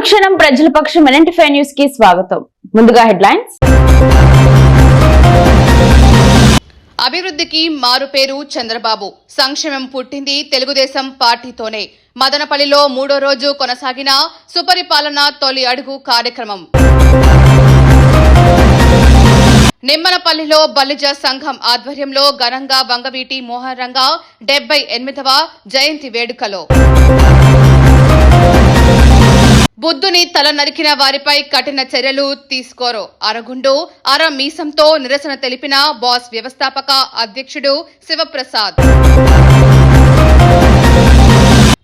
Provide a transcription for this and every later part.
అనుక్షణం ప్రజల పక్షం ఎన్ఎంటీ న్యూస్కి స్వాగతం. ముందుగా హెడ్లైన్స్. అభివృద్ధికి మారు పేరు చంద్రబాబు. సంక్షేమం పుట్టింది తెలుగుదేశం పార్టీతోనే. మదనపల్లిలో మూడో రోజు కొనసాగిన సుపరిపాలన తొలి అడుగు కార్యక్రమం. నిమ్మనపల్లిలో బలిజ సంఘం ఆధ్వర్యంలో ఘనంగా వంగవీటి మోహన్ రంగ డెబ్బై ఎనిమిదవ జయంతి వేడుకలో. బుద్ధుని తల నరికిన వారిపై కఠిన చర్యలు తీసుకోరు. అరగుండు అర మీసంతో నిరసన తెలిపిన బాస్ వ్యవస్థాపక అధ్యక్షుడు శివప్రసాద్.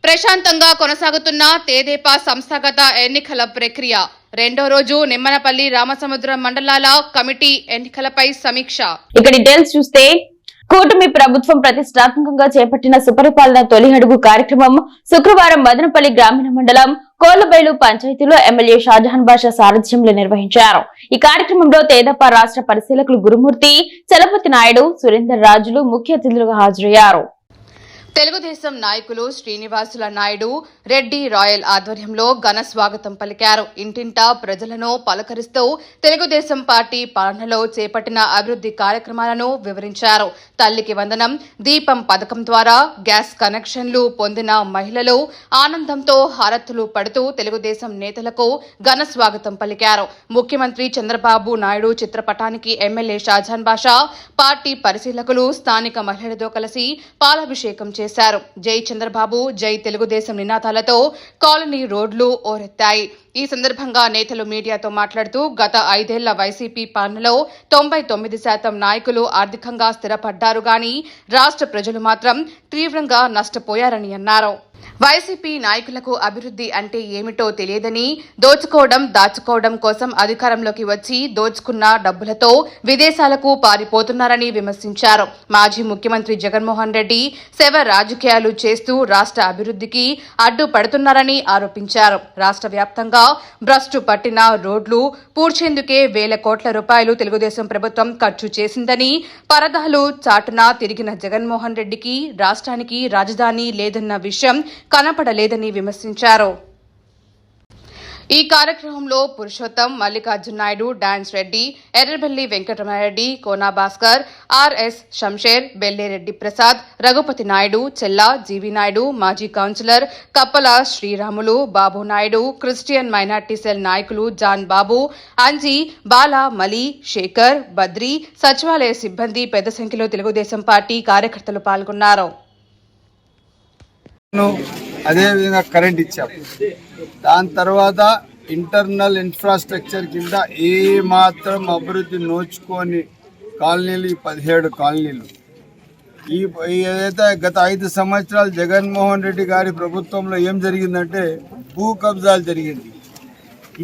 ప్రశాంతంగా కొనసాగుతున్న తేదేపా సంస్థాగత ఎన్నికల ప్రక్రియ. రెండో రోజు నిమ్మనపల్లి రామసముద్రం మండలాల కమిటీ ఎన్నికలపై సమీక్ష. ఇక డీటెయిల్స్ చూస్తే కూటమి ప్రభుత్వం ప్రతిష్టాత్మకంగా చేపట్టిన సుపరిపాలన తొలి అడుగు కార్యక్రమం శుక్రవారం మదనపల్లి గ్రామీణ మండలం కోలబైలు పంచాయతీలో ఎమ్మెల్యే షాజహాన్ బాషా సారథ్యంలో నిర్వహించారు. ఈ కార్యక్రమంలో తేదప్ప రాష్ట్ర పరిశీలకులు గురుమూర్తి చలపతి నాయుడు సురేందర్ రాజులు ముఖ్య అతిథులుగా హాజరయ్యారు. తెలుగుదేశం నాయకులు శ్రీనివాసుల నాయుడు రెడ్డి రాయల్ ఆధ్వర్యంలో ఘన స్వాగతం పలికారు. ఇంటింటా ప్రజలను పలకరిస్తూ తెలుగుదేశం పార్టీ పాలనలో చేపట్టిన అభివృద్ధి కార్యక్రమాలను వివరించారు. తల్లికి వందనం దీపం పథకం ద్వారా గ్యాస్ కనెక్షన్లు పొందిన మహిళలు ఆనందంతో హారతులు పడుతూ తెలుగుదేశం నేతలకు ఘన స్వాగతం పలికారు. ముఖ్యమంత్రి చంద్రబాబు నాయుడు చిత్రపటానికి ఎమ్మెల్యే షాజాన్ బాషా పార్టీ పరిశీలకులు స్థానిక మహిళలతో కలిసి పాలాభిషేకం చేశారు. జై చంద్రబాబు జై తెలుగుదేశం నినాదాలతో కాలనీ రోడ్లు ఓరెత్తాయి. ఈ సందర్భంగా నేతలు మీడియాతో మాట్లాడుతూ గత ఐదేళ్ళ వైసీపీ పాలనలో తొంభై తొమ్మిది శాతం నాయకులు ఆర్థికంగా స్థిరపడ్డారు గాని రాష్ట్ర ప్రజలు మాత్రం తీవ్రంగా నష్టపోయారని అన్నారు. వైసీపీ నాయకులకు అభివృద్ధి అంటే ఏమిటో తెలియదని దోచుకోవడం దాచుకోవడం కోసం అధికారంలోకి వచ్చి దోచుకున్న డబ్బులతో విదేశాలకు పారిపోతున్నారని విమర్శించారు. మాజీ ముఖ్యమంత్రి జగన్మోహన్ రెడ్డి శవ రాజకీయాలు చేస్తూ రాష్ట్ర అభివృద్ధికి అడ్డుపడుతున్నారని ఆరోపించారు. రాష్ట్ర వ్యాప్తంగా భ్రష్టు పట్టిన రోడ్లు పూడ్చేందుకే వేల కోట్ల రూపాయలు తెలుగుదేశం ప్రభుత్వం ఖర్చు చేసిందని పరదాలు చాటున తిరిగిన జగన్మోహన్ రెడ్డికి రాష్ట్రానికి రాజధాని లేదన్న విషయం కనపడలేదని విమర్శించారు. ఈ కార్యక్రమంలో పురుషోత్తం మల్లికార్జున నాయుడు డాన్స్ రెడ్డి ఎర్రబెల్లి వెంకటరమణారెడ్డి కోనా భాస్కర్ ఆర్ఎస్ శంషేర్ బెల్లేరెడ్డి ప్రసాద్ రఘుపతి నాయుడు చెల్లా జీవి నాయుడు మాజీ councillor Kappala Sriramulu Babu Naidu Christian minority cell నాయకులు జాన్ బాబు అంజీ బాల మలి శేఖర్ బద్రి సచివాలయ సిబ్బంది పెద్ద సంఖ్యలో తెలుగుదేశం పార్టీ కార్యకర్తలు పాల్గొన్నారు. అదేవిధంగా కరెంట్ ఇచ్చాం. దాని తర్వాత ఇంటర్నల్ ఇన్ఫ్రాస్ట్రక్చర్ కింద ఏ మాత్రం అభివృద్ధి నోచుకొని కాలనీలు ఈ పదిహేడు కాలనీలు. ఈ ఏదైతే గత ఐదు సంవత్సరాలు జగన్మోహన్ రెడ్డి గారి ప్రభుత్వంలో ఏం జరిగిందంటే భూ కబ్జాలు జరిగింది.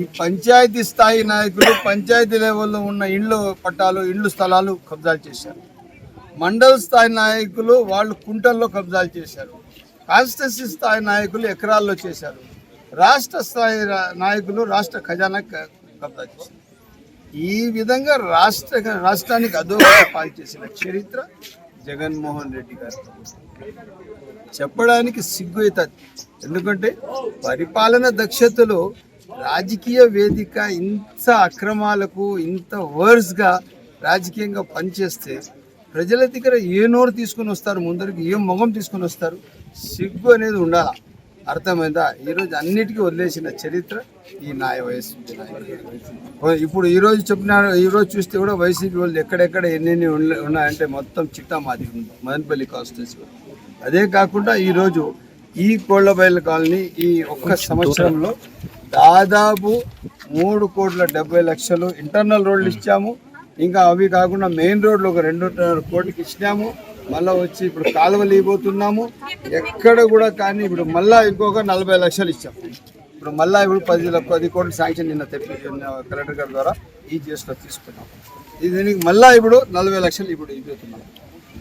ఈ పంచాయతీ స్థాయి నాయకులు పంచాయతీ లెవెల్లో ఉన్న ఇండ్లు పట్టాలు ఇండ్లు స్థలాలు కబ్జాలు చేశారు. మండల స్థాయి నాయకులు వాళ్ళు కుంటల్లో కబ్జాలు చేశారు. కాన్స్టిట్యూన్సీ స్థాయి నాయకులు ఎకరాల్లో చేశారు. రాష్ట్ర స్థాయి నాయకులు రాష్ట్ర ఖజానా కబ్జా చేశారు. ఈ విధంగా రాష్ట్ర రాష్ట్రానికి అదోగా పాల్చేసిన చరిత్ర జగన్మోహన్ రెడ్డి గారు చెప్పడానికి సిగ్గు అవుతుంది. ఎందుకంటే పరిపాలన దక్షతలో రాజకీయ వేదిక ఇంత అక్రమాలకు ఇంత వర్స్గా రాజకీయంగా పనిచేస్తే ప్రజల దగ్గర ఏ నోరు తీసుకొని వస్తారు ముందరికి ఏ మొగం తీసుకొని వస్తారు? సిగ్గు అనేది ఉండాలా. అర్థమైందా? ఈరోజు అన్నిటికీ వదిలేసిన చరిత్ర ఈ నాయ వయసు ఇప్పుడు ఈరోజు చెప్పిన ఈరోజు చూస్తే కూడా వైసీపీ వాళ్ళు ఎక్కడెక్కడ ఎన్నెన్ని ఉన్న- ఉన్నాయంటే మొత్తం చిట్టా మాది ఉంది. మదనపల్లి కాన్స్టిట్యూన్సీ అదే కాకుండా ఈరోజు ఈ కోళ్ళబయలు కాలనీ ఈ ఒక్క సంవత్సరంలో దాదాపు మూడు కోట్ల డెబ్బై లక్షలు ఇంటర్నల్ రోడ్లు ఇచ్చాము. ఇంకా అవి కాకుండా మెయిన్ రోడ్లు ఒక రెండున్నర కోటికి ఇచ్చినాము. మళ్ళీ వచ్చి ఇప్పుడు కాలువలు ఇవ్వబోతున్నాము ఎక్కడ కూడా కానీ ఇప్పుడు మళ్ళీ ఇంకొక నలభై లక్షలు ఇచ్చాం. ఇప్పుడు మళ్ళీ ఇప్పుడు పది పది కోట్ల శాంక్షన్ నిన్న తెప్పి కలెక్టర్ గారి ద్వారా ఈ జిఎస్లో తీసుకున్నాం. ఇది దీనికి మళ్ళీ ఇప్పుడు నలభై లక్షలు ఇప్పుడు ఇవ్వబోతున్నాం.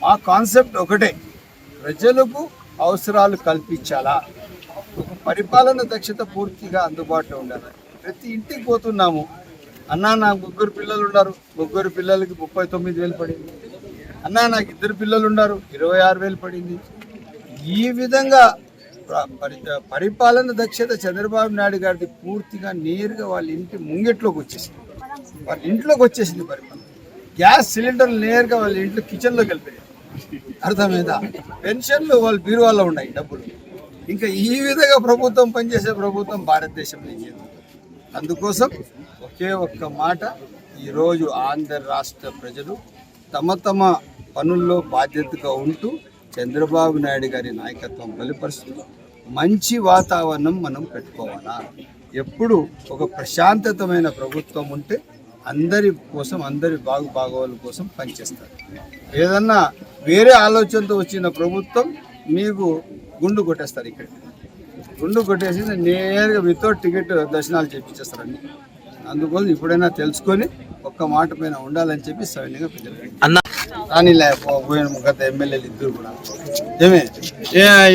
మా కాన్సెప్ట్ ఒకటే ప్రజలకు అవసరాలు కల్పించాలా? పరిపాలన దక్షత పూర్తిగా అందుబాటులో ఉండాలి? ప్రతి ఇంటికి పోతున్నాము. అన్నా నాకు ముగ్గురు పిల్లలు ఉన్నారు. ముగ్గురు పిల్లలకి ముప్పై తొమ్మిది వేలు పడింది. అన్నా నాకు ఇద్దరు పిల్లలు ఉన్నారు. ఇరవై ఆరు వేలు పడింది. ఈ విధంగా పరి- పరిపాలన దక్షత చంద్రబాబు నాయుడు గారిది పూర్తిగా నేరుగా వాళ్ళ ఇంటి ముంగిట్లోకి వచ్చేసింది. వాళ్ళ ఇంట్లోకి వచ్చేసింది పరిపాలన. గ్యాస్ సిలిండర్లు నేరుగా వాళ్ళ ఇంట్లో కిచెన్లోకి వెళ్ళిపోయాయి. అర్థమైందా? పెన్షన్లు వాళ్ళ బీరువాల్లో ఉన్నాయి డబ్బులు. ఇంకా ఈ విధంగా ప్రభుత్వం పనిచేసే ప్రభుత్వం భారతదేశంలో లేదు అందుకోసం ఒకే ఒక్క మాట. ఈరోజు ఆంధ్ర రాష్ట్ర ప్రజలు తమ తమ పనుల్లో బాధ్యతగా ఉంటూ చంద్రబాబు నాయుడు గారి నాయకత్వం బలపరుస్తూ మంచి వాతావరణం మనం పెట్టుకోవాలా? ఎప్పుడు ఒక ప్రశాంతతమైన ప్రభుత్వం ఉంటే అందరి కోసం అందరి బాగు బాగోగుల కోసం పనిచేస్తారు. ఏదన్నా వేరే ఆలోచనతో వచ్చిన ప్రభుత్వం మీకు గుండు కొట్టేస్తారు ఇక్కడ. గుండు కొట్టేసి నేరుగా వితౌట్ టికెట్ దర్శనాలు చేపించేస్తారండి అందుకోసం ఇప్పుడైనా తెలుసుకొని ఒక్క మాట పైన ఉండాలని చెప్పి సైన్యంగా ప్రజలు కానీ పోయిన గత ఎమ్మెల్యేలు ఇద్దరు కూడా. ఏమే?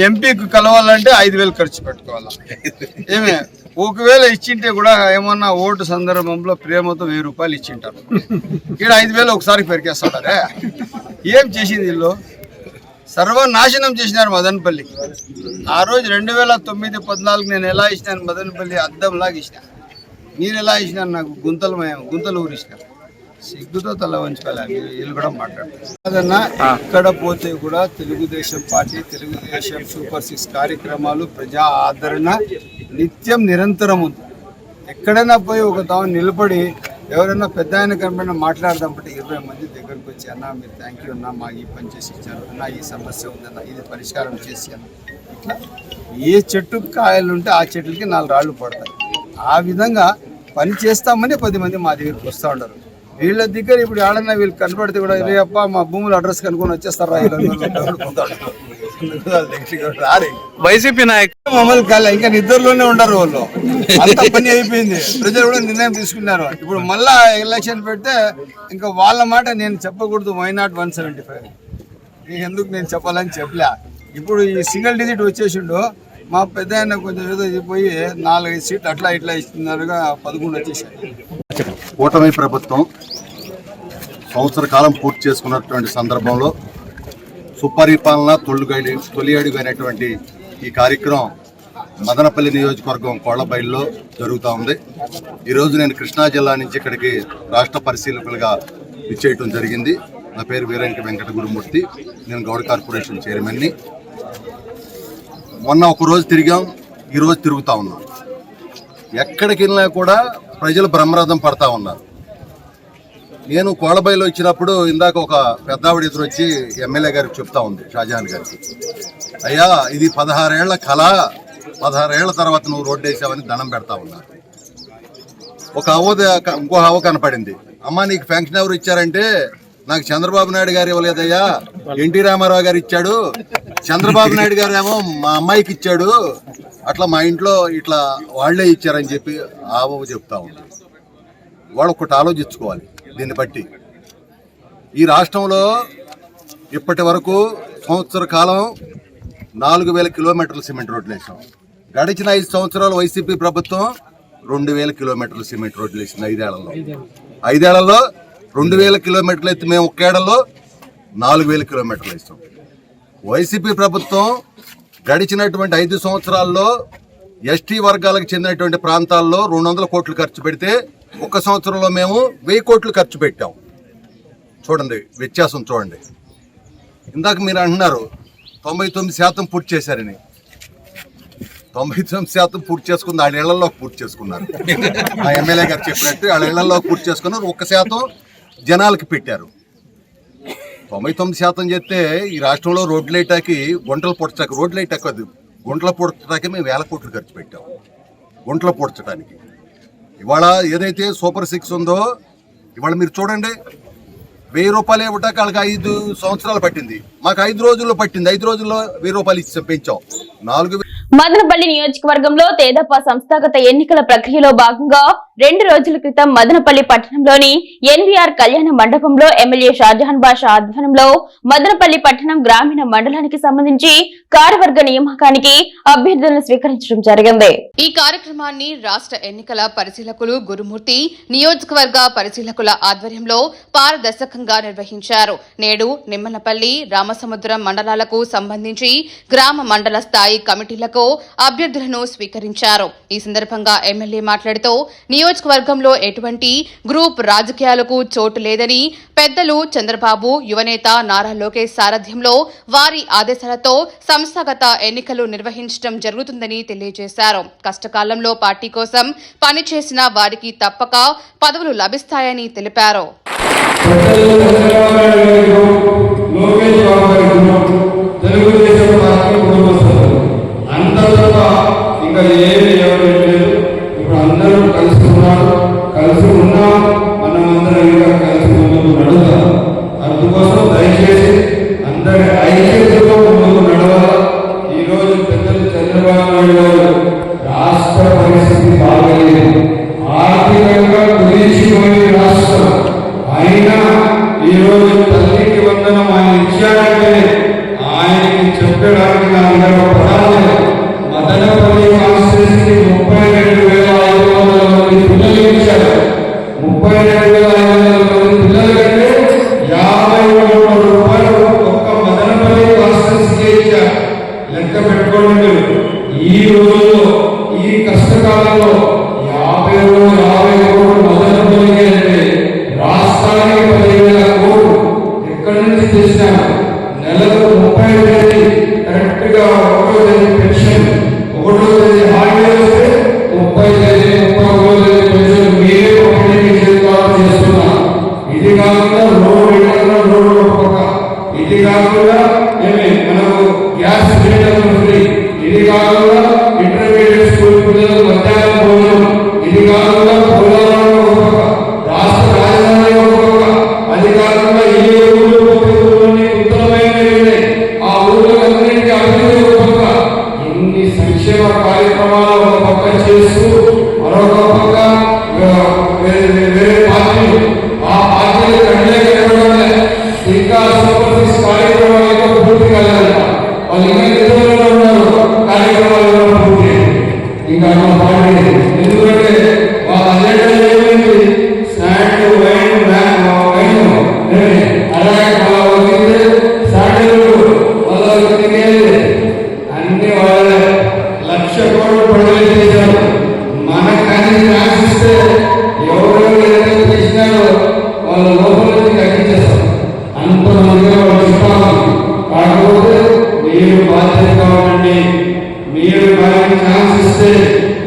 ఎంపీకి కలవాలంటే ఐదు వేలు ఖర్చు పెట్టుకోవాలా? ఏమే? ఒకవేళ ఇచ్చింటే కూడా ఏమన్నా ఓటు సందర్భంలో ప్రేమతో వెయ్యి రూపాయలు ఇచ్చింటారు. ఇక్కడ ఐదు వేలు ఒకసారి పెరికేస్తాడే ఏం చేసింది వీళ్ళు? సర్వనాశనం చేసినారు మదనపల్లి. ఆ రోజు రెండు వేల తొమ్మిది పద్నాలుగు నేను ఎలా ఇచ్చినాను మదనపల్లి అద్దంలాగా ఇచ్చిన. మీరు ఎలా ఇచ్చినారు నాకు గుంతలు గుంతలు ఊరిసిన సిగ్గుతో తల వంచుకోవాలి వీళ్ళు కూడా మాట్లాడతారు ఎక్కడ పోతే కూడా Telugu Desam party Telugu Desam super six కార్యక్రమాలు ప్రజా ఆదరణ నిత్యం నిరంతరం ఉంది. ఎక్కడైనా పోయి ఒక తాము నిలబడి ఎవరైనా పెద్ద ఆయన కనపడినా మాట్లాడదాం అంటే ఇరవై మంది దగ్గరకు వచ్చి అన్న మీరు థ్యాంక్ యూ అన్న మాకు ఈ పని చేసి ఇచ్చారు అన్న ఈ సమస్య ఉందన్న ఇది పరిష్కారం చేసి అన్న. ఇట్లా ఏ చెట్టు కాయలు ఉంటే ఆ చెట్లకి నాలుగు రాళ్ళు పడతాయి. ఆ విధంగా పని చేస్తామని పది మంది మా దగ్గరికి వస్తూ ఉంటారు వీళ్ళ దగ్గర ఇప్పుడు ఏడన్నా వీళ్ళు కనపడితే కూడా రే అప్ప మా భూముల అడ్రస్ కనుక్కొని వచ్చేస్తారా వైసీపీ నాయకులు మామూలు కాలే ఇంకా నిద్రలోనే ఉండరు వాళ్ళు. అంత పని అయిపోయింది. ప్రజలు కూడా నిర్ణయం తీసుకున్నారు. ఇప్పుడు మళ్ళా ఎలక్షన్ పెడితే ఇంకా వాళ్ళ మాట నేను చెప్పకూడదు. Why not one seventy five ఎందుకు నేను చెప్పాలని చెప్పలే. ఇప్పుడు ఈ సింగిల్ డిజిట్ వచ్చేసిండు. మా పెద్ద కొంచెం ఏదో పోయి నాలుగైదు సీట్లు అట్లా ఇట్లా ఇస్తున్నారుగా పదకొండు వచ్చేసాయి. కూటమి ప్రభుత్వం సంవత్సర కాలం పూర్తి చేసుకున్నటువంటి సందర్భంలో సుపరిపాలన తొలుగడి తొలి అడుగు అనేటువంటి ఈ కార్యక్రమం మదనపల్లి నియోజకవర్గం కోళ్ళబైల్లో జరుగుతూ ఉంది. ఈరోజు నేను కృష్ణా జిల్లా నుంచి ఇక్కడికి రాష్ట్ర పరిశీలకులుగా ఇచ్చేయటం జరిగింది. నా పేరు వీరంకి వెంకట గురుమూర్తి నేను గౌడ్ కార్పొరేషన్ చైర్మన్ని. మొన్న ఒక రోజు తిరిగాం ఈరోజు తిరుగుతూ ఉన్నాం. ఎక్కడికి వెళ్ళినా కూడా ప్రజలు బ్రహ్మరథం పడతా ఉన్నారు. నేను కోళ్ళబైలో ఇచ్చినప్పుడు ఇందాక ఒక పెద్దావిడ ఎదురు వచ్చి ఎమ్మెల్యే గారికి చెప్తా ఉంది షాజహాన్ గారికి. అయ్యా ఇది పదహారేళ్ళ కళ పదహారేళ్ళ తర్వాత నువ్వు రోడ్డు వేసావని దండం పెడతా ఉన్నారు ఒక అవ్వ ఇంకో అవ్వ కనపడింది. అమ్మ నీకు ఫంక్షన్ ఎవరు ఇచ్చారంటే నాకు చంద్రబాబు నాయుడు గారు ఇవ్వలేదయ్యా. ఎన్టీ రామారావు గారు ఇచ్చాడు. చంద్రబాబు నాయుడు గారు ఏమో మా అమ్మాయికి ఇచ్చాడు. అట్లా మా ఇంట్లో ఇట్లా వాళ్ళే ఇచ్చారని చెప్పి ఆ అవ్వ చెప్తా ఉంది. వాళ్ళు ఒకటి ఆలోచించుకోవాలి దీన్ని బట్టి. ఈ రాష్ట్రంలో ఇప్పటి వరకు సంవత్సర కాలం నాలుగు వేల కిలోమీటర్ల సిమెంట్ రోడ్లు వేసాం. గడిచిన ఐదు సంవత్సరాలు వైసీపీ ప్రభుత్వం రెండు వేల కిలోమీటర్ల సిమెంట్ రోడ్లు వేసింది ఐదేళ్ళలో. ఐదేళ్ళలో రెండు వేల కిలోమీటర్లు అయితే మేము ఒకేళ్ళలో నాలుగు వేల కిలోమీటర్లు వేస్తాం వైసీపీ ప్రభుత్వం గడిచినటువంటి ఐదు సంవత్సరాల్లో ఎస్టీ వర్గాలకు చెందినటువంటి ప్రాంతాల్లో రెండు వందల కోట్లు ఖర్చు పెడితే ఒక సంవత్సరంలో మేము వెయ్యి కోట్లు ఖర్చు పెట్టాం. చూడండి వ్యత్యాసం చూడండి. ఇందాక మీరు అంటున్నారు తొంభై తొమ్మిది శాతం పూర్తి చేశారని తొంభై తొమ్మిది శాతం పూర్తి చేసుకుంది వాళ్ళ ఇళ్ళలో పూర్తి చేసుకున్నారు. ఆ ఎమ్మెల్యే గారు చెప్పినట్టు వాళ్ళ ఇళ్ళలో పూర్తి చేసుకున్నారు ఒక్క శాతం జనాలకి పెట్టారు. తొంభై తొమ్మిది శాతం చెప్తే ఈ రాష్ట్రంలో రోడ్లు వేయటానికి గుంటలు పొడచడానికి రోడ్లు లైట్ కాదు గుంటలు పొడచడానికి మేము వేల కోట్లు ఖర్చు పెట్టాం. గుంటలు పొడచడానికి ఇవాళ ఏదైతే సూపర్ సిక్స్ ఉందో ఇవాళ మీరు చూడండి. వెయ్యి రూపాయలు ఇవ్వటానికి వాళ్ళకి ఐదు సంవత్సరాలు పట్టింది. మాకు ఐదు రోజుల్లో పట్టింది. ఐదు రోజుల్లో వెయ్యి రూపాయలు ఇచ్చి పెంచాం. నాలుగు మదనపల్లి నియోజకవర్గంలో తేదప్ప సంస్థాగత ఎన్నికల ప్రక్రియలో భాగంగా రెండు రోజుల క్రితం మదనపల్లి పట్టణంలోని ఎన్వీఆర్ కళ్యాణ మండపంలో ఎమ్మెల్యే షాజహాన్ బాషా ఆధ్వర్యంలో మదనపల్లి పట్టణం గ్రామీణ మండలానికి సంబంధించి కార్యవర్గ నియామకానికి అభ్యర్థులను స్వీకరించడం జరిగింది. ఈ కార్యక్రమాన్ని రాష్ట్ర ఎన్నికల పరిశీలకులు గురుమూర్తి నియోజకవర్గ పరిశీలకుల ఆధ్వర్యంలో పారదర్శకంగా నిర్వహించారు. నేడు నిమ్మనపల్లి రామసముద్రం మండలాలకు సంబంధించి గ్రామ మండల స్థాయి కమిటీలకు అభ్యర్థులను స్వీకరించారు. ఈ సందర్భంగా ఎమ్మెల్యే మాట్లాడుతూ నియోజకవర్గంలో ఎటువంటి గ్రూప్ రాజకీయాలకు చోటు లేదని పెద్దలు చంద్రబాబు యువనేత నారా లోకేష్ సారథ్యంలో వారి ఆదేశాలతో సంస్థాగత ఎన్నికలు నిర్వహించడం జరుగుతుందని తెలియజేశారు. కష్టకాలంలో పార్టీ కోసం పనిచేసిన వారికి తప్పక పదవులు లభిస్తాయని తెలిపారు.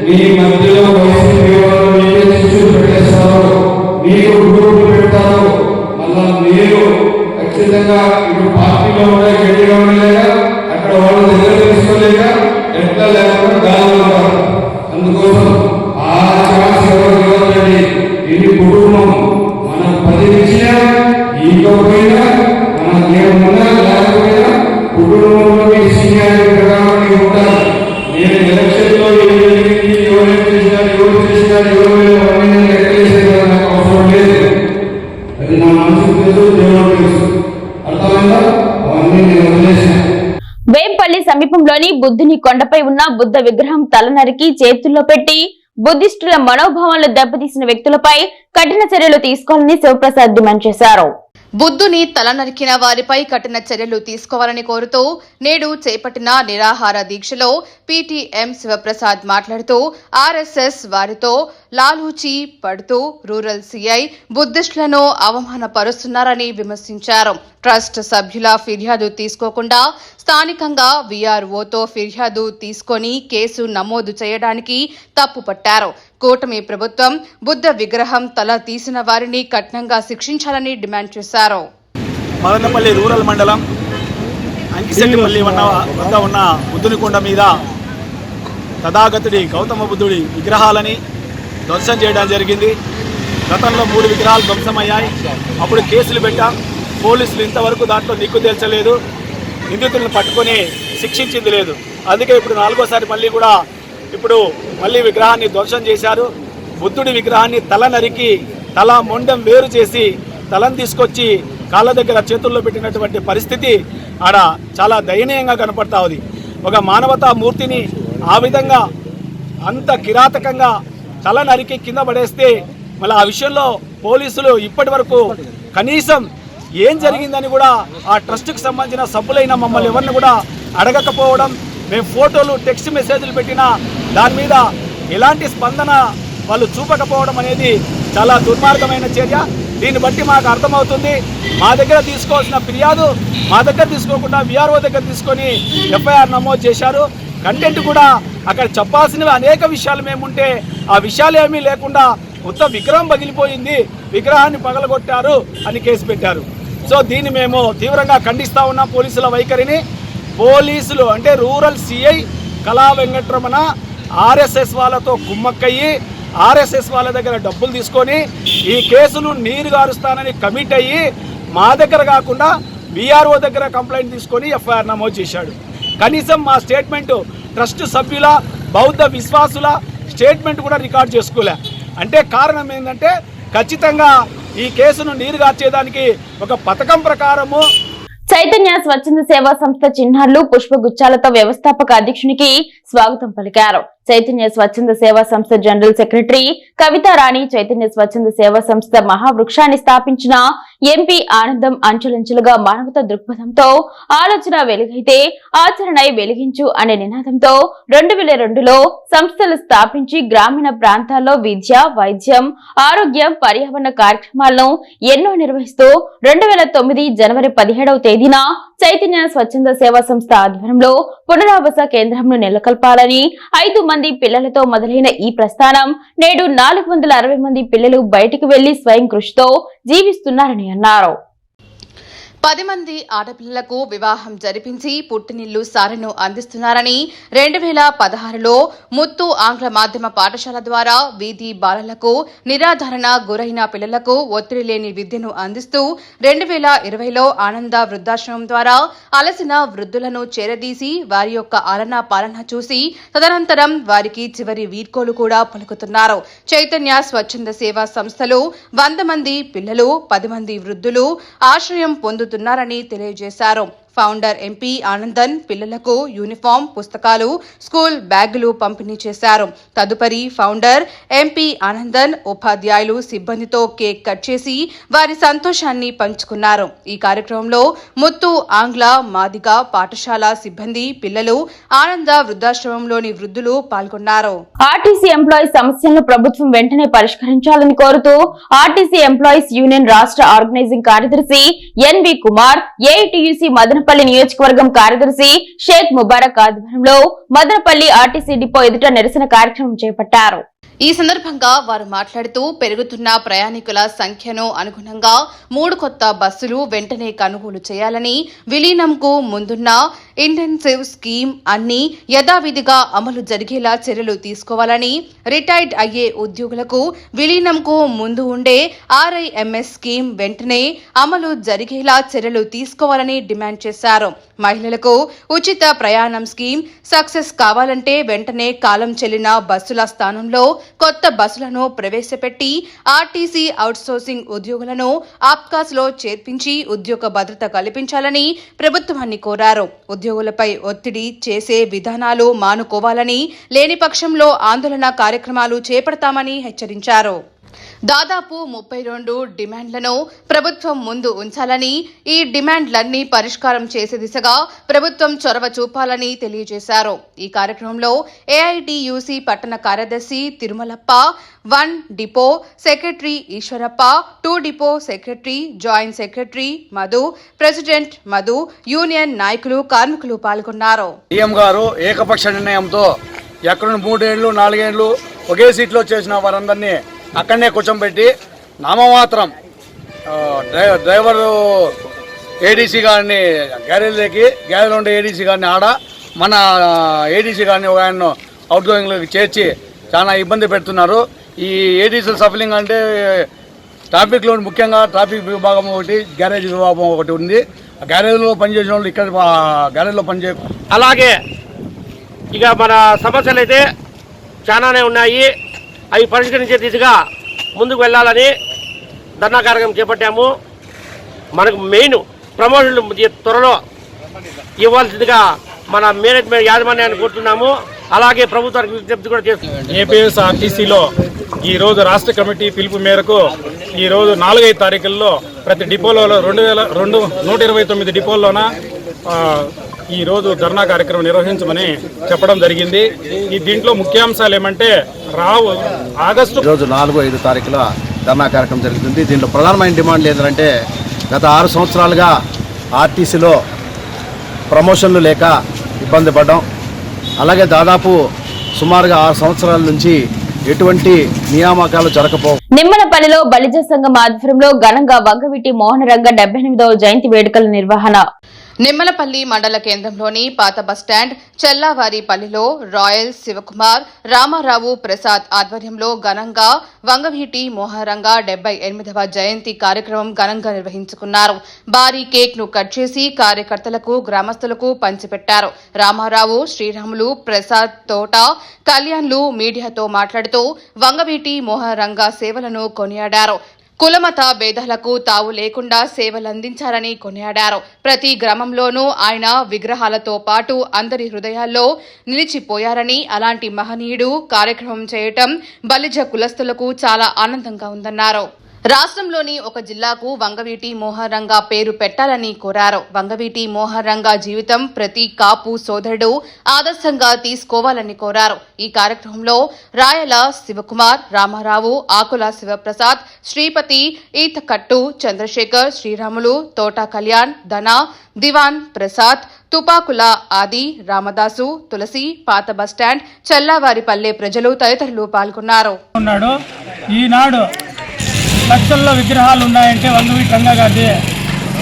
మీ సమీపంలోని కొండపై ఉన్న బుద్ధ విగ్రహం తల నరికి చేతుల్లో పెట్టి బుద్ధిస్టుల మనోభావాలను దెబ్బతీసిన వ్యక్తులపై కఠిన చర్యలు తీసుకోవాలని శివప్రసాద్ డిమాండ్ చేశారు. బుద్ధుని తల నరికిన వారిపై కఠిన చర్యలు తీసుకోవాలని కోరుతూ నేడు చేపట్టిన నిరాహార దీక్షలో పీటీఎం శివప్రసాద్ మాట్లాడుతూ ఆర్ఎస్ఎస్ వారితో లాలూచి పడుతూ రూరల్ సీఐ బుద్ధిస్టులను అవమానపరుస్తున్నారని విమర్శించారు. ట్రస్ట్ సభ్యుల ఫిర్యాదు తీసుకోకుండా స్థానికంగా వీఆర్ఓతో ఫిర్యాదు తీసుకొని కేసు నమోదు చేయడానికి తప్పుపట్టారు. కూటమి ప్రభుత్వం బుద్ధ విగ్రహం తల తీసిన వారిని కఠినంగా శిక్షించాలని డిమాండ్ చేశారు. మదనపల్లి రూరల్ మండలం అంకిశెట్టిపల్లి వద్ద ఉన్న బుద్ధుని కొండ మీద తథాగతుడి గౌతమ బుద్ధుడి విగ్రహాలని ధ్వంసం చేయడం జరిగింది. గతంలో మూడు విగ్రహాలు ధ్వంసమయ్యాయి. అప్పుడు కేసులు పెట్టాం. పోలీసులు ఇంతవరకు దాంట్లో నిగ్గు తేల్చలేదు నిందితులను పట్టుకొని శిక్షించింది లేదు. అందుకే ఇప్పుడు నాలుగోసారి మళ్ళీ కూడా ఇప్పుడు మళ్ళీ విగ్రహాన్ని ధ్వంసం చేశారు. బుద్ధుడి విగ్రహాన్ని తల నరికి తల మొండం వేరు చేసి తలను తీసుకొచ్చి కాళ్ళ దగ్గర చేతుల్లో పెట్టినటువంటి పరిస్థితి ఆడ చాలా దయనీయంగా కనపడతా ఉంది. ఒక మానవతా మూర్తిని ఆ విధంగా అంత కిరాతకంగా తల నరికి కింద పడేస్తే మళ్ళీ ఆ విషయంలో పోలీసులు ఇప్పటి వరకు కనీసం ఏం జరిగిందని కూడా ఆ ట్రస్ట్కి సంబంధించిన సభ్యులైన మమ్మల్ని ఎవరిని కూడా అడగకపోవడం మేము ఫోటోలు టెక్స్ట్ మెసేజ్లు పెట్టినా దాని మీద ఎలాంటి స్పందన వాళ్ళు చూపకపోవడం అనేది చాలా దుర్మార్గమైన చర్య. దీన్ని బట్టి మాకు అర్థమవుతుంది. మా దగ్గర తీసుకోవాల్సిన ఫిర్యాదు మా దగ్గర తీసుకోకుండా విఆర్ఓ దగ్గర తీసుకొని ఎఫ్ఐఆర్ నమోదు చేశారు. కంటెంట్ కూడా అక్కడ చెప్పాల్సినవి అనేక విషయాలు మేముంటే ఆ విషయాలు ఏమీ లేకుండా మొత్తం విగ్రహం పగిలిపోయింది. విగ్రహాన్ని పగలగొట్టారు అని కేసు పెట్టారు. సో దీన్ని మేము తీవ్రంగా ఖండిస్తా ఉన్నాం పోలీసుల వైఖరిని. పోలీసులు అంటే రూరల్ సిఐ కళా వెంకటరమణ ఆర్ఎస్ఎస్ వాళ్ళతో కుమ్మక్కయ్యి ఆర్ఎస్ఎస్ వాళ్ళ దగ్గర డబ్బులు తీసుకొని ఈ కేసును నీరు గారుస్తానని కమిట్ అయ్యి మా దగ్గర కాకుండా విఆర్ఓ దగ్గర కంప్లైంట్ తీసుకొని ఎఫ్ఐఆర్ నమోదు చేశాడు. కనీసం మా స్టేట్మెంటు ట్రస్ట్ సభ్యుల బౌద్ధ విశ్వాసుల స్టేట్మెంట్ కూడా రికార్డ్ చేసుకోలే. అంటే కారణం ఏంటంటే ఖచ్చితంగా ఈ కేసును నీరు గార్చేదానికి ఒక పథకం ప్రకారము చైతన్య స్వచ్ఛంద సేవా సంస్థ చిహ్నాలు పుష్పగుచ్చాలతో వ్యవస్థాపక అధ్యక్షునికి స్వాగతం పలికారు. చైతన్య స్వచ్ఛంద సేవా సంస్థ జనరల్ సెక్రటరీ కవితా రాణి చైతన్య స్వచ్ఛంద సేవా సంస్థ మహావృక్షాన్ని స్థాపించిన ఎంపీ ఆనందం అంచెలంచెలుగా మానవత దృక్పథంతో ఆలోచన వెలుగైతే ఆచరణ వెలిగించు అనే నినాదంతో రెండు వేల రెండులో సంస్థలు స్థాపించి గ్రామీణ ప్రాంతాల్లో విద్య వైద్యం ఆరోగ్యం పర్యావరణ కార్యక్రమాలను ఎన్నో నిర్వహిస్తూ రెండు వేల తొమ్మిది జనవరి పదిహేడవ తేదీ తేదీన చైతన్య స్వచ్ఛంద సేవా సంస్థ ఆధ్వర్యంలో పునరావాస కేంద్రంను నెలకొల్పాలని ఐదు మంది పిల్లలతో మొదలైన ఈ ప్రస్థానం నేడు నాలుగు వందల అరవై మంది పిల్లలు బయటకు వెళ్ళి స్వయం కృషితో జీవిస్తున్నారని అన్నారు. పది మంది ఆడపిల్లలకు వివాహం జరిపించి పుట్టినిల్లు సారను అందిస్తున్నారని రెండు వేల పదహారులో ముత్తు ఆంగ్ల మాధ్యమ పాఠశాల ద్వారా వీధి బాలలకు నిరాధారణ గురైన పిల్లలకు ఒత్తిడి లేని విద్యను అందిస్తూ రెండు వేల ఇరవైలో ఆనంద వృద్ధాశ్రమం ద్వారా అలసిన వృద్ధులను చేరదీసి వారి యొక్క ఆలనా పాలన చూసి తదనంతరం వారికి చివరి వీడ్కోలు కూడా పలుకుతున్నారు. చైతన్య స్వచ్ఛంద సేవా సంస్థలు వంద మంది పిల్లలు పది మంది వృద్ధులు ఆశ్రయం పొందుతున్నారని తెలియజేశారు. ఫౌండర్ ఎంపీ ఆనందన్ పిల్లలకు యూనిఫామ్ పుస్తకాలు స్కూల్ బ్యాగులు పంపిణీ చేశారు. తదుపరి ఫౌండర్ ఎంపీ ఆనందన్ ఉపాధ్యాయులు సిబ్బందితో కేక్ కట్ చేసి వారి సంతోషాన్ని పంచుకున్నారు. ఈ కార్యక్రమంలో ముత్తు ఆంగ్ల మాదిగ పాఠశాల సిబ్బంది పిల్లలు ఆనంద వృద్ధాశ్రమంలోని వృద్ధులు పాల్గొన్నారు. ఆర్టీసీ ఎంప్లాయీస్ సమస్యలను ప్రభుత్వం వెంటనే పరిష్కరించాలని కోరుతూ ఆర్టీసీ ఎంప్లాయీస్ యూనియన్ రాష్ట్ర ఆర్గనైజింగ్ కార్యదర్శి ఎన్వి కుమార్ ఏఐటియుసి మదనపల్లి నియోజకవర్గం కార్యదర్శి షేక్ ముబారక్ ఆధ్వర్యంలో మదనపల్లి ఆర్టీసీ డిపో ఎదుట నిరసన కార్యక్రమం చేపట్టారు. ఈ సందర్భంగా వారు మాట్లాడుతూ పెరుగుతున్న ప్రయాణికుల సంఖ్యను అనుగుణంగా మూడు కొత్త బస్సులు వెంటనే కొనుగోలు చేయాలని విలీనంకు ముందున్న ఇంటెన్సివ్ స్కీమ్ అన్ని యథావిధిగా అమలు జరిగేలా చర్యలు తీసుకోవాలని రిటైర్డ్ అయ్యే ఉద్యోగులకు విలీనంకు ముందు ఉండే ఆర్ఐఎంఎస్ స్కీమ్ వెంటనే అమలు జరిగేలా చర్యలు తీసుకోవాలని డిమాండ్ చేశారు. మహిళలకు ఉచిత ప్రయాణం స్కీమ్ సక్సెస్ కావాలంటే వెంటనే కాలం చెల్లిన బస్సుల స్థానంలో కొత్త బస్సులను ప్రవేశపెట్టి ఆర్టీసీ అవుట్సోర్సింగ్ ఉద్యోగులను ఆప్కాస్లో చేర్పించి ఉద్యోగ భద్రత కల్పించాలని ప్రభుత్వాన్ని కోరారు. ఉద్యోగులపై ఒత్తిడి చేసే విధానాలు మానుకోవాలని లేని పక్షంలో ఆందోళన కార్యక్రమాలు చేపడతామని హెచ్చరించారు. దాదాపు ముప్పై రెండు డిమాండ్లను ప్రభుత్వం ముందు ఉంచాలని ఈ డిమాండ్లన్నీ పరిష్కారం చేసే దిశగా ప్రభుత్వం చొరవ చూపాలని తెలియజేశారు. ఈ కార్యక్రమంలో ఏఐటియుసి పట్టణ కార్యదర్శి Tirumalappa one depot secretary Eswarappa two depot secretary joint secretary Madhu president Madhu union నాయకులు కార్మికులు పాల్గొన్నారు. గారు ఏకపక్ష నిర్ణయంతో ఎక్కడ మూడేళ్ళు నాలుగేళ్ళు ఒకే సీట్లో చేసిన వారందరినీ అక్కడనే కూర్చోబెట్టి నామమాత్రం డ్రైవరు ఏడీసీ గారిని గ్యారేజ్లోకి గ్యారేజ్ ఉండే ఏడీసీ గారిని ఆడ మన ఏడీసీ గారిని ఒక ఆయన అవుట్ గోయింగ్లోకి చేర్చి చాలా ఇబ్బంది పెడుతున్నారు. ఈ ఏడీసీ సఫలింగ్ అంటే ట్రాఫిక్లో ముఖ్యంగా ట్రాఫిక్ విభాగం ఒకటి గ్యారేజ్ విభాగం ఒకటి ఉంది. ఆ గ్యారేజ్లో పనిచేసిన వాళ్ళు ఇక్కడ గ్యారేజ్లో పనిచే అలాగే ఇక మన సమస్యలు అయితే చాలానే ఉన్నాయి. అవి పరిష్కరించే దిశగా ముందుకు వెళ్ళాలని ధర్నా కార్యక్రమం చేపట్టాము. మనకు మెయిన్ ప్రమోషన్లు త్వరలో ఇవ్వాల్సిందిగా మన మేనేజ్మెంట్ యాజమాన్యాన్ని కోరుతున్నాము. అలాగే ప్రభుత్వానికి విజ్ఞప్తి కూడా చేస్తున్నాం ఏపీఎస్ ఆర్టీసీలో రాష్ట్ర కమిటీ పిలుపు మేరకు ఈ రోజు నాలుగైదు తారీఖుల్లో ప్రతి డిపోలో రెండు వేల రెండు నూట ఇరవై తొమ్మిది డిపోల్లోన ఆ, ఈ రోజు ధర్నా కార్యక్రమం నిర్వహించమని చెప్పడం జరిగింది. ఈ దీంట్లో ముఖ్యాంశాలు ఏమంటే రావు ఆగస్టు ఈరోజు నాలుగు ఐదు తారీఖుల ధర్నా కార్యక్రమం జరుగుతుంది. దీంట్లో ప్రధానమైన డిమాండ్లు ఏంటంటే గత ఆరు సంవత్సరాలుగా ఆర్టీసీలో ప్రమోషన్లు లేక ఇబ్బంది పడ్డాం. అలాగే దాదాపు సుమారుగా ఆరు సంవత్సరాల నుంచి ఎటువంటి నియామకాలు జరగపో నిమ్మలపల్లిలో బలిజ సంఘం ఆధ్వర్యంలో ఘనంగా వంగవీటి మోహనరంగ డెబ్బై ఎనిమిదవ జయంతి వేడుకల నిర్వహణ నిమ్మలపల్లి మండల కేంద్రంలోని పాత బస్టాండ్ చెల్లావారిపల్లిలో రాయల్ శివకుమార్ రామారావు ప్రసాద్ ఆధ్వర్యంలో ఘనంగా వంగవీటి మోహరంగ డెబ్బై ఎనిమిదవ జయంతి కార్యక్రమం ఘనంగా నిర్వహించుకున్నారు. భారీ కేక్ను కట్ చేసి కార్యకర్తలకు గ్రామస్తులకు పంచిపెట్టారు. రామారావు శ్రీరాములు ప్రసాద్ తోట కళ్యాణ్లు మీడియాతో మాట్లాడుతూ వంగవీటి మోహరంగ సేవలను కొనియాడారు. కులమత భేదాలకు తావు లేకుండా సేవలందించారని కొనియాడారు. ప్రతి గ్రామంలోనూ ఆయన విగ్రహాలతో పాటు అందరి హృదయాల్లో నిలిచిపోయారని అలాంటి మహనీయుడు కార్యక్రమం చేయటం బలిజ కులస్తులకు చాలా ఆనందంగా ఉందన్నారు. రాష్ట్రంలోని ఒక జిల్లాకు వంగవీటి మోహరంగా పేరు పెట్టాలని కోరారు. వంగవీటి మోహరంగా జీవితం ప్రతి కాపు సోదరుడు ఆదర్శంగా తీసుకోవాలని కోరారు. ఈ కార్యక్రమంలో రాయల శివకుమార్ రామారావు ఆకుల శివప్రసాద్ శ్రీపతి ఈతకట్టు చంద్రశేఖర్ శ్రీరాములు తోట కళ్యాణ్ ధన దివాన్ ప్రసాద్ తుపాకుల ఆది రామదాసు తులసి పాత బస్టాండ్ చల్లావారిపల్లె ప్రజలు తదితరులు పాల్గొన్నారు. ఉన్నాడు. ఈనాడు లక్షల్లో విగ్రహాలు ఉన్నాయంటే వంగవీటి రంగా గారిది.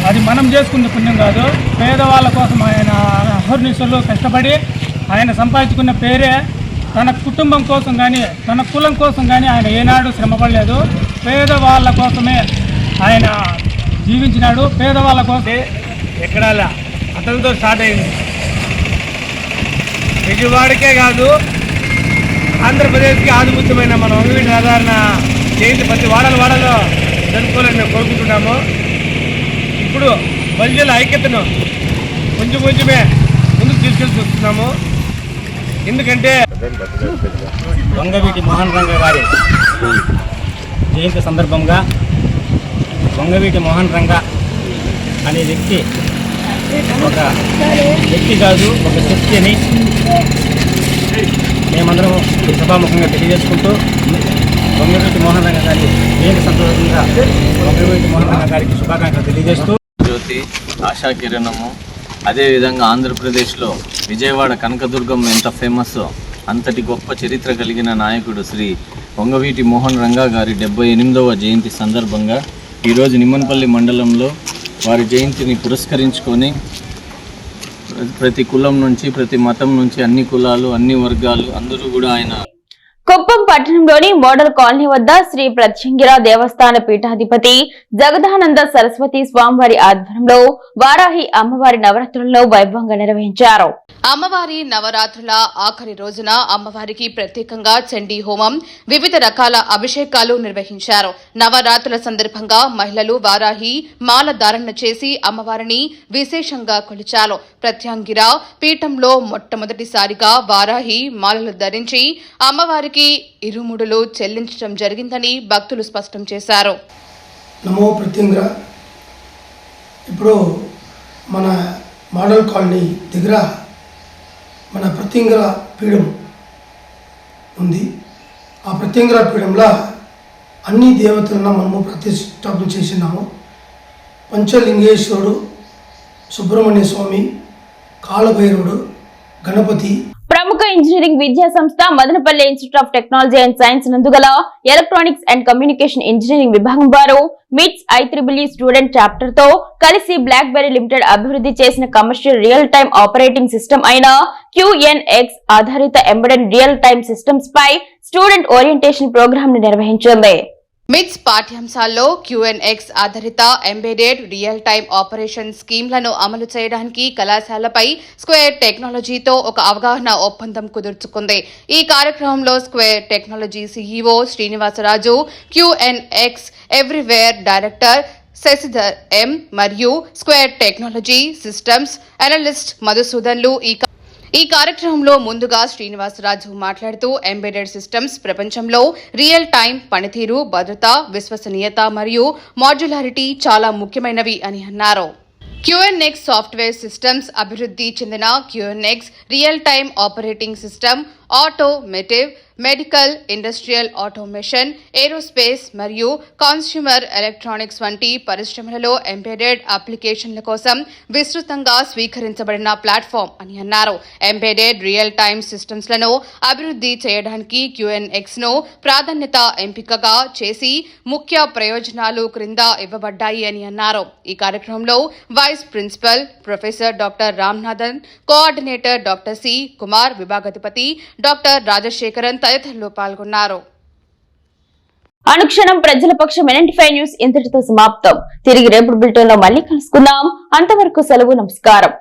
అది మనం చేసుకున్న పుణ్యం కాదు. పేదవాళ్ళ కోసం ఆయన అహర్నిశలు కష్టపడి ఆయన సంపాదించుకున్న పేరే తన కుటుంబం కోసం కానీ తన కులం కోసం కానీ ఆయన ఏనాడు శ్రమపడలేదు. పేదవాళ్ళ కోసమే ఆయన జీవించినాడు. పేదవాళ్ళ కోసం ఎక్కడ అతనితో స్టార్ట్ అయింది. విజయవాడకే కాదు ఆంధ్రప్రదేశ్కి ఆధిపత్యమైన మన వంగవీటి సాధారణ జయంతి ప్రతి వాడలు వాడలో జరుపుకోవాలని మేము కోరుకుంటున్నాము. ఇప్పుడు బలిజల ఐక్యతను కొంచెం కొంచెమే ముందుకు తీసుకెళ్ళి చూస్తున్నాము. ఎందుకంటే వంగవీటి మోహన్ రంగ గారి జయంతి సందర్భంగా వంగవీటి మోహన్ రంగ అనే వ్యక్తి ఒక వ్యక్తి కాదు ఒక శక్తి అని మేమందరం సభాముఖంగా తెలియజేసుకుంటూ వంగవీటి మోహన్ రంగ గారి జయంతి సందర్భంగా వంగవీటి మోహన్ రంగ గారికి శుభాకాంక్షలు తెలియజేస్తూ జ్యోతి ఆశా కిరణము. అదేవిధంగా ఆంధ్రప్రదేశ్లో విజయవాడ కనకదుర్గం ఎంత ఫేమస్ అంతటి గొప్ప చరిత్ర కలిగిన నాయకుడు శ్రీ వంగవీటి మోహన్ రంగా గారి డెబ్బై ఎనిమిదవ జయంతి సందర్భంగా ఈరోజు నిమ్మనపల్లి మండలంలో వారి జయంతిని పురస్కరించుకొని ప్రతి కులం నుంచి ప్రతి మతం నుంచి అన్ని కులాలు అన్ని వర్గాలు అందరూ కూడా ఆయన కుప్పం పట్టణంలోని మోడల్ కాలనీ వద్ద శ్రీ ప్రత్యంగిర దేవస్థాన పీఠాధిపతి జగదానంద సరస్వతి స్వామివారి ఆధ్వర్యంలో వారాహి అమ్మవారి నవరాత్రులను వైభవంగా నిర్వహించారు. అమ్మవారి నవరాత్రుల ఆఖరి రోజున అమ్మవారికి ప్రత్యేకంగా చండీ హోమం వివిధ రకాల అభిషేకాలు నిర్వహించారు. నవరాత్రుల సందర్భంగా మహిళలు వారాహి మాల ధారణ చేసి అమ్మవారిని విశేషంగా కొలిచారు. ప్రత్యాంగిర పీఠంలో మొట్టమొదటిసారిగా వారాహి మాలలు ధరించి అమ్మవారికి ఇరుముడులు చెల్లించడం జరిగిందని భక్తులు స్పష్టం చేశారు. నమో ప్రత్యంగ్ర ఇప్పుడు మన మోడల్ కాలనీ దగ్గర మన ప్రత్యంగ్ర పీఠం ఉంది. ఆ ప్రత్యంగ్ర పీఠంలో అన్ని దేవతలను మనము ప్రతిష్టాపన చేసినాము. పంచలింగేశ్వరుడు సుబ్రహ్మణ్య స్వామి కాలభైరవుడు గణపతి ప్రముఖ ఇంజనీరింగ్ విద్యా సంస్థ Madanapalle institute of technology and science నందుగల electronics and communication engineering విభాగం వారు మిట్స్ ఐ త్రిబుల్ స్టూడెంట్ చాప్టర్తో కలిసి బ్లాక్ బెర్రీ లిమిటెడ్ అభివృద్ధి చేసిన commercial real time operating system అయిన క్యూఎన్ఎక్స్ ఆధారిత ఎంబెడెడ్ రియల్ టైమ్ సిస్టమ్స్ పై స్టూడెంట్ ఓరియంటేషన్ ప్రోగ్రామ్ని నిర్వహించింది. మిట్స్ పాఠ్యాంశాల్లో క్యూఎన్ఎక్స్ ఆధారిత ఎంబెడెడ్ రియల్ టైమ్ ఆపరేషన్ స్కీమ్లను అమలు చేయడానికి కళాశాలపై స్క్వేర్ టెక్నాలజీతో ఒక అవగాహన ఒప్పందం కుదుర్చుకుంది. ఈ కార్యక్రమంలో square technology CEO Srinivasaraju QNX everywhere director Sasidhar M మరియు స్క్వేర్ టెక్నాలజీ సిస్టమ్స్ అనలిస్ట్ మధుసూదన్లు ఈ ఈ కార్యక్రమంలో ముందుగా శ్రీనివాసరాజు మాట్లాడుతూ ఎంబెడెడ్ సిస్టమ్స్ ప్రపంచంలో రియల్ టైం పనితీరు భద్రత విశ్వసనీయత మరియు మాడ్యులారిటీ చాలా ముఖ్యమైనవి అని అన్నారు. క్యూఎన్ఎక్స్ సాఫ్ట్వేర్ సిస్టమ్స్ అభివృద్ధి చెందిన QNX real time operating system automotive medical industrial automation aerospace మరియు కాన్స్యూమర్ ఎలక్ట్రానిక్స్ వంటి పరిశ్రమలలో ఎంబెడెడ్ అప్లికేషన్ల కోసం విస్తృతంగా స్వీకరించబడిన ప్లాట్ఫామ్ అని అన్నారు. ఎంబెడెడ్ రియల్ టైమ్ సిస్టమ్స్లను అభివృద్ధి చేయడానికి క్యూఎన్ఎక్స్ను ప్రాధాన్యత ఎంపికగా చేసి ముఖ్య ప్రయోజనాలు క్రింద ఇవ్వబడ్డాయి అని అన్నారు. ఈ కార్యక్రమంలో vice principal professor doctor Ramanathan coordinator doctor C Kumar విభాగాధిపతి doctor Rajasekharan తదితరులు పాల్గొన్నారు. అనుక్షణం ప్రజల పక్షం ఫైవ్ న్యూస్ ఇంతటితో సమాప్తం. తిరిగి రేపు బులెటిన్లో మళ్ళీ కలుసుకుందాం. అంతవరకు సెలవు నమస్కారం.